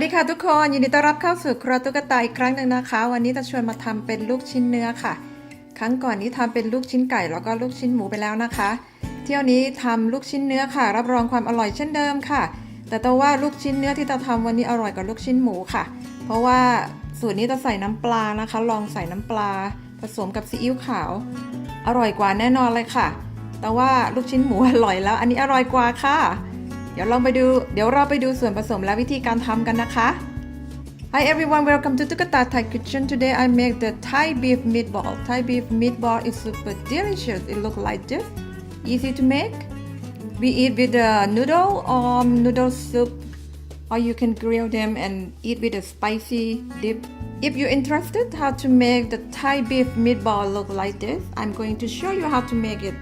วัสดีค่ะทุกคน ยินดีต้อนรับเข้าสู่ครัวตุ๊กตาอีกครั้งหนึ่งนะคะ วันนี้จะชวนมาทำเป็นลูกชิ้นเนื้อค่ะ ครั้งก่อนนี้ทำเป็นลูกชิ้นไก่แล้วก็ลูกชิ้นหมูไปแล้วนะคะ เที่ยวนี้ทำลูกชิ้นเนื้อค่ะ รับรองความอร่อยเช่นเดิมค่ะ แต่ต่ว่าลูกชิ้นเนื้อที่จะทำวันนี้อร่อยกว่าลูกชิ้นหมูค่ะ เพราะว่าสูตรนี้จะใส่น้ำปลานะคะ ลองใส่น้ำปลา ผสมกับซีอิ๊วขาว อร่อยกว่าแน่นอนเลยค่ะ แต่ว่าลูกชิ้นหมูอร่อยแล้ว อันนี้อร่อยกว่าค่ะ ดี๋ยวลองไปดู เดี๋ยวเราไปดูส่วนผสมและวิธีการทำกันนะคะ Hi everyone, welcome to Tukata Thai Kitchen. Today I make the Thai beef meatball. Thai beef meatball is super delicious. It looks like this. Easy to make. We eat with the noodle or noodle soup or you can grill them and eat with a spicy dip. If you're interested how to make the Thai beef meatball look like this, I'm going to show you how to make it.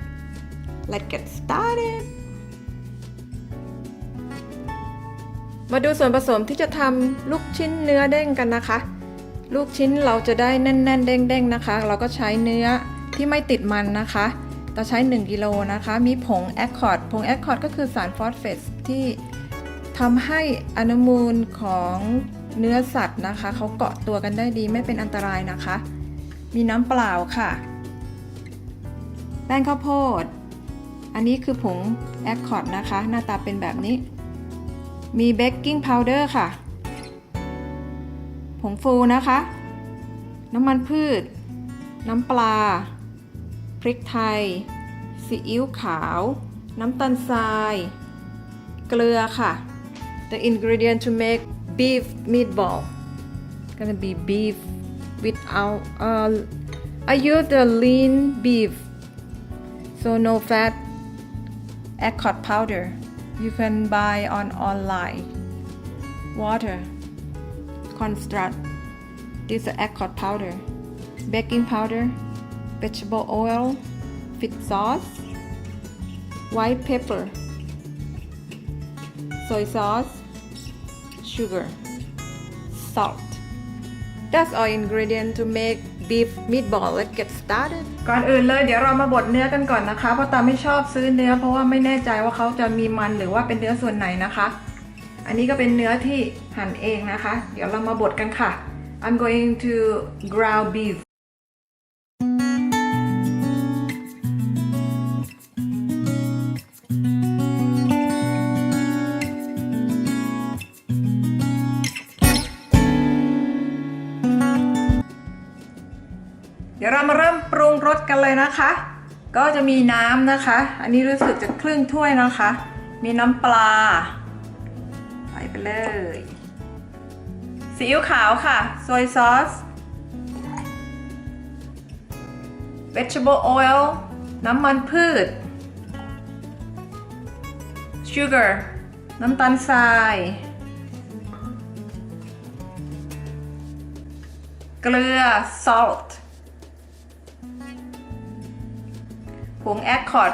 Let's get started. มาดูส่วนผสมที่จะทำลูกชิ้นเนื้อเด้งกันนะคะ ลูกชิ้นเราจะได้แน่น ๆ เด้งๆนะคะ เราก็ใช้เนื้อที่ไม่ติดมันนะคะเราใช้ 1กิโลนะคะ มีผงแอคคอร์ดผงแอคคอร์ดก็คือสารฟอสเฟตที่ทำให้อนุมูลของเนื้อสัตว์นะคะเขาเกาะตัวกันได้ดีไม่เป็นอันตรายนะคะ มีน้ำเปล่าค่ะ แป้งข้าวโพด อันนี้คือผงแอคคอร์ดนะคะ หน้าตาเป็นแบบนี้ มีเบกกิ้งพาวเดอร์ค่ะ ผงฟูนะคะ น้ำมันพืช น้ำปลา พริกไทย ซีอิ๊วขาว น้ำตาลทราย เกลือค่ะ The ingredient to make beef meatball gonna be beef without uh, I use the lean beef so no fat accord powder you can buy on online. Water cornstarch this is accord powder baking powder vegetable oil fish sauce white pepper soy sauce sugar salt that's all ingredient to make beef meatball let's get started ก่อนอื่นเลยเดี๋ยวเรามาบดเนื้อกันก่อนนะคะ เพราะตาไม่ชอบซื้อเนื้อเพราะว่าไม่แน่ใจว่าเขาจะมีมันหรือว่าเป็นเนื้อส่วนไหนนะคะ อันนี้ก็เป็นเนื้อที่หั่นเองนะคะ เดี๋ยวเรามาบดกันค่ะ I'm going to ground beef ดี๋ยวเรามาเริ่มปรุงรสกันเลยนะคะ ก็จะมีน้ำนะคะ อันนี้รู้สึกจะครึ่งถ้วยนะคะ มีน้ำปลาใส่ไปเลยซีอิ๊วขาวค่ะโซยซอส vegetable oil น้ำมันพืช sugar น้ำตาลทราย เกลือ salt ผงแอคคอร์ด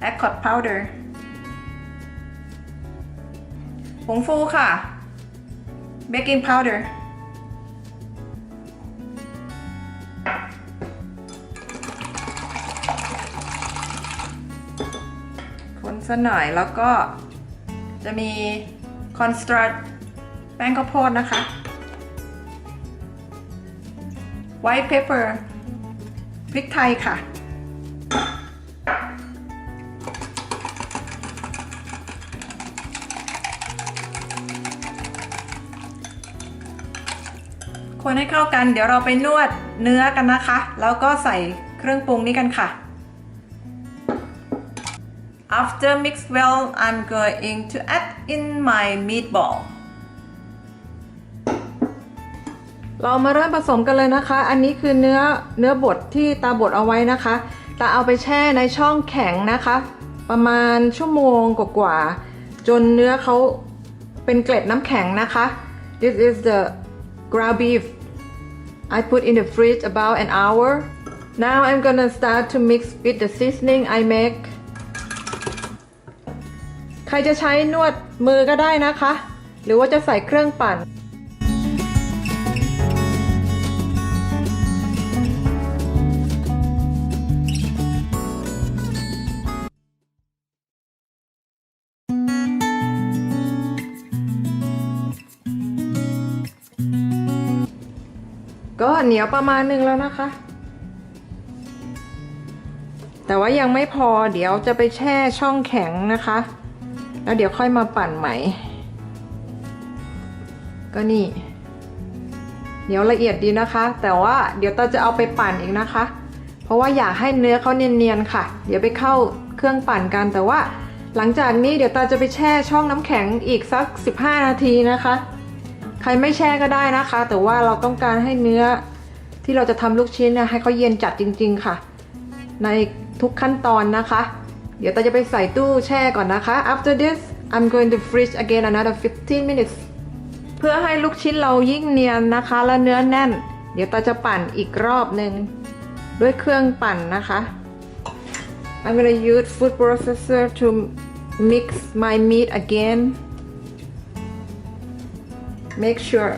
แอคคอร์ดพาวเดอร์ผงฟูค่ะเบกกิ้งพาวเดอร์คนสักหน่อยแล้วก็จะมีคอนสตรัทแป้งข้าวโพดนะคะไวท์เพปเปอร์พริกไทยค่ะ คนให้เข้ากัน เดี๋ยวเราไปนวดเนื้อกันนะคะ แล้วก็ใส่เครื่องปรุงนี้กันค่ะ After mix well I'm going to add in my meatball เรามาเริ่มผสมกันเลยนะคะ อันนี้คือเนื้อเนื้อบดที่ตาบดเอาไว้นะคะ ตาเอาไปแช่ในช่องแข็งนะคะ ประมาณชั่วโมงกว่าๆจนเนื้อเขาเป็นเกล็ดน้ำแข็งนะคะ This is the ground beef I put in the fridge about an hour Now I'm gonna start to mix with the seasoning I make ใครจะใช้นวดมือก็ได้นะคะ หรือว่าจะใส่เครื่องปั่น ก็เหนียวประมาณนึงแล้วนะคะ แต่ว่ายังไม่พอเดี๋ยวจะไปแช่ช่องแข็งนะคะ แล้วเดี๋ยวค่อยมาปั่นใหม่ ก็นี่เหนียวละเอียดดีนะคะ แต่ว่าเดี๋ยวตาจะเอาไปปั่นอีกนะคะ เพราะว่าอยากให้เนื้อเขาเนียนๆค่ะ เดี๋ยวไปเข้าเครื่องปั่นกันแต่ว่าหลังจากนี้เดี๋ยวตาจะไปแช่ช่องน้ำแข็งอีกสัก 15 นาทีนะคะ ใครไม่แช่ก็ได้นะคะ แต่ว่าเราต้องการให้เนื้อที่เราจะทำลูกชิ้นเนี่ยให้เขาเย็นจัดจริง ๆ ค่ะ ในทุกขั้นตอนนะคะ เดี๋ยวตาจะไปใส่ตู้แช่ก่อนนะคะ after this I'm going to freeze again another 15 minutes เพื่อให้ลูกชิ้นเรายิ่งเนียนนะคะ และเนื้อแน่น เดี๋ยวตาจะปั่นอีกรอบหนึ่งด้วยเครื่องปั่นนะคะ I'm gonna use food processor to mix my meat again make sure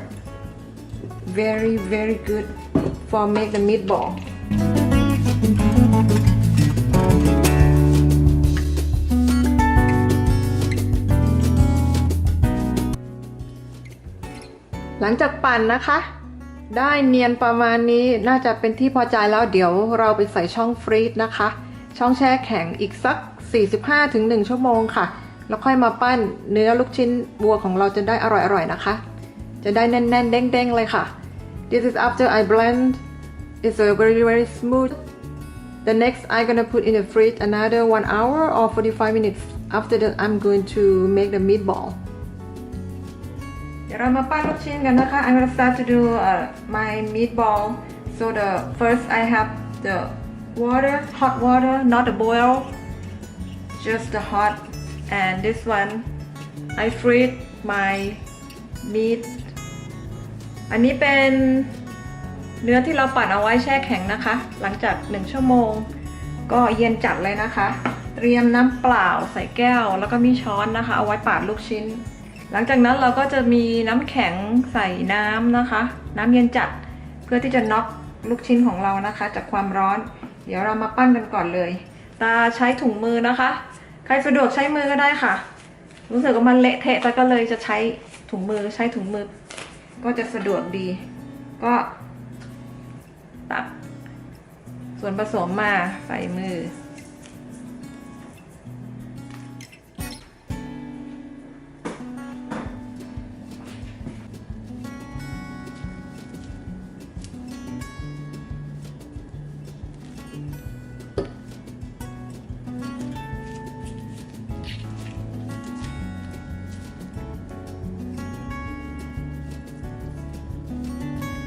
very very good for make the meatball หลังจากปั่นนะคะ ได้เนียนประมาณนี้น่าจะเป็นที่พอใจแล้วเดี๋ยวเราไปใส่ช่องฟรีซนะคะ ช่องแช่แข็งอีกสัก 45-1 ชั่วโมงค่ะ แล้วค่อยมาปั้นเนื้อลูกชิ้นวัวของเราจะได้อร่อยๆนะคะ จะได้แน่นๆเด้งๆเลยค่ะ This is after I blend it's a very very smooth The next I'm gonna put in the fridge another one hour or 45 minutes after that I'm going to make the meatball เดี๋ยวเรามาปั้นลูกชิ้นกันนะคะ I'm gonna start to do uh, my meatball so the first I have the water hot water not the boil just the hot and this one I freeze my meat อันนี้เป็นเนื้อที่เราปั่นเอาไว้แช่แข็งนะคะ หลังจาก 1 ชั่วโมง ก็เย็นจัดเลยนะคะ เตรียมน้ำเปล่าใส่แก้ว แล้วก็มีช้อนนะคะ เอาไว้ปาดลูกชิ้น หลังจากนั้นเราก็จะมีน้ำแข็งใส่น้ำนะคะ น้ำเย็นจัดเพื่อที่จะน็อกลูกชิ้นของเรานะคะ จากความร้อน เดี๋ยวเรามาปั้นกันก่อนเลย ตาใช้ถุงมือนะคะ ใครสะดวกใช้มือก็ได้ค่ะ รู้สึกว่ามันเละเทะตาก็เลยจะใช้ถุงมือใช้ถุงมือ ก็จะสะดวกดี ก็ตักส่วนผสมมาใส่มือ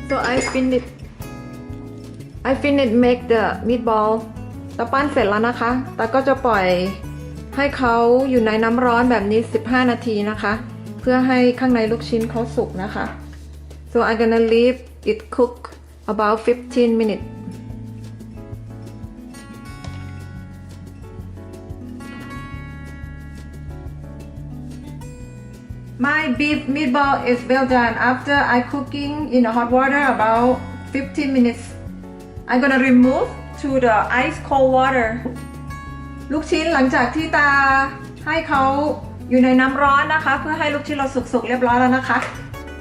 so I finished I finished make the meatball ตะปั้นเสร็จแล้วนะคะ ตาก็จะปล่อยให้เขาอยู่ในน้ำร้อนแบบนี้ 15 นาทีนะคะ เพื่อให้ข้างในลูกชิ้นเขาสุกนะคะ so I'm gonna leave it cook about 15 minutes My beef meatball is well done after I cooking in the hot water about 15 minutes. I'm gonna remove to the ice cold water. ลูกชิ้นหลังจากที่ตาให้เขาอยู่ในน้ำร้อนนะคะ เพื่อให้ลูกชิ้นเราสุกๆเรียบร้อยแล้วนะคะ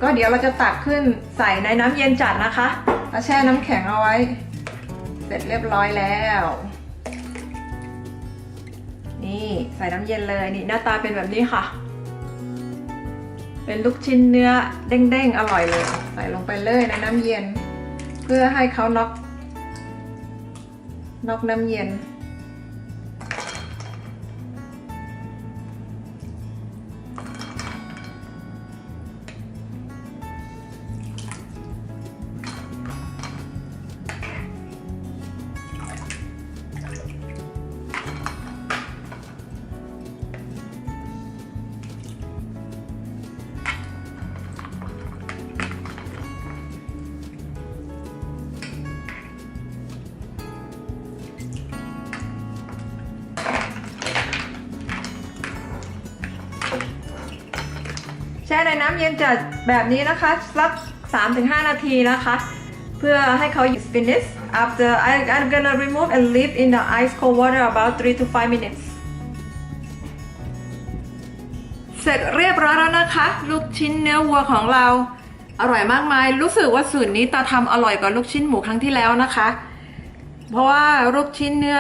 ก็เดี๋ยวเราจะตักขึ้นใส่ในน้ำเย็นจัดนะคะแล้วแช่น้ำแข็งเอาไว้ เสร็จเรียบร้อยแล้ว นี่ใส่น้ำเย็นเลยนี่หน้าตาเป็นแบบนี้ค่ะ เป็นลูกชิ้นเนื้อเด้งๆ อร่อยเลย ใส่ลงไปเลยในน้ำเย็น เพื่อให้เขาน็อกน็อกน้ำเย็น ช่ในน้ำเย็นจัดแบบนี้นะคะสัก 3-5 นาทีนะคะ เพื่อให้เขา finish after I I'm gonna remove and leave in the ice cold water about 3 to 5 minutes เสร็จเรียบร้อยแล้วนะคะ ลูกชิ้นเนื้อวัวของเรา อร่อยมากมาย รู้สึกว่าสูตรนี้ตาทำอร่อยกว่าลูกชิ้นหมูครั้งที่แล้วนะคะ เพราะว่าลูกชิ้นเนื้อ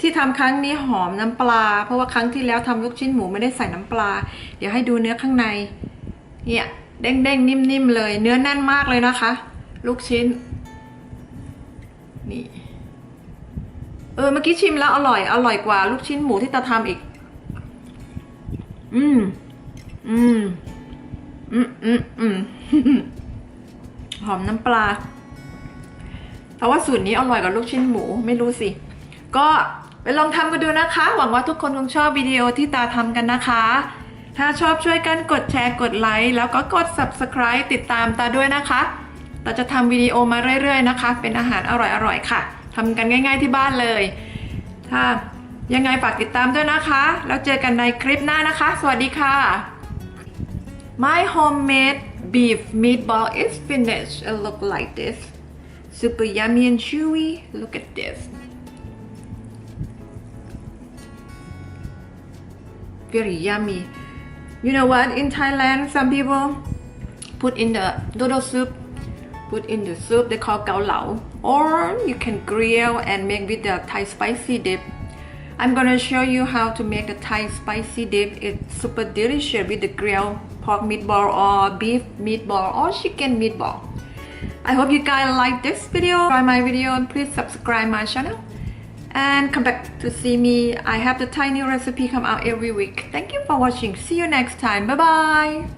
ที่ทำครั้งนี้หอมน้ำปลา เพราะว่าครั้งที่แล้วทำลูกชิ้นหมูไม่ได้ใส่น้ำปลา เดี๋ยวให้ดูเนื้อข้างใน เนี่ยเด้งๆนิ่มๆเลย เนื้อแน่นมากเลยนะคะ ลูกชิ้น นี่ เออเมื่อกี้ชิมแล้วอร่อย อร่อยกว่า ลูกชิ้นหมูที่ตาทำอีก อืม อืม อืมอืมอืมหอมน้ำปลาแต่ว่าสูตรนี้อร่อยกว่าลูกชิ้นหมูไม่รู้สิ ก็ ไปลองทำกันดูนะคะ หวังว่าทุกคนคงชอบวิดีโอที่ตาทำกันนะคะ ถ้าชอบช่วยกันกดแชร์กดไลค์แล้วก็กด subscribe ติดตามตาด้วยนะคะตาจะทำวิดีโอมาเรื่อยๆนะคะ เป็นอาหารอร่อยๆค่ะทำกันง่าย ๆที่บ้านเลยถ้ายังไงฝากติดตามด้วยนะคะ แล้วเจอกันในคลิปหน้านะคะ สวัสดีค่ะ My homemade beef meatball is finished. It look like this. Super yummy and chewy. Look at this. Very yummy. You know what? In Thailand, some people put in the noodle soup, put in the soup they call gao lao, or you can grill and make with the Thai spicy dip. I'm gonna show you how to make the Thai spicy dip. It's super delicious with the grilled pork meatball or beef meatball or chicken meatball. I hope you guys like this video. Try my video and please subscribe my channel. And come back to see me. I have the tiny recipe come out every week. Thank you for watching. See you next time. Bye bye.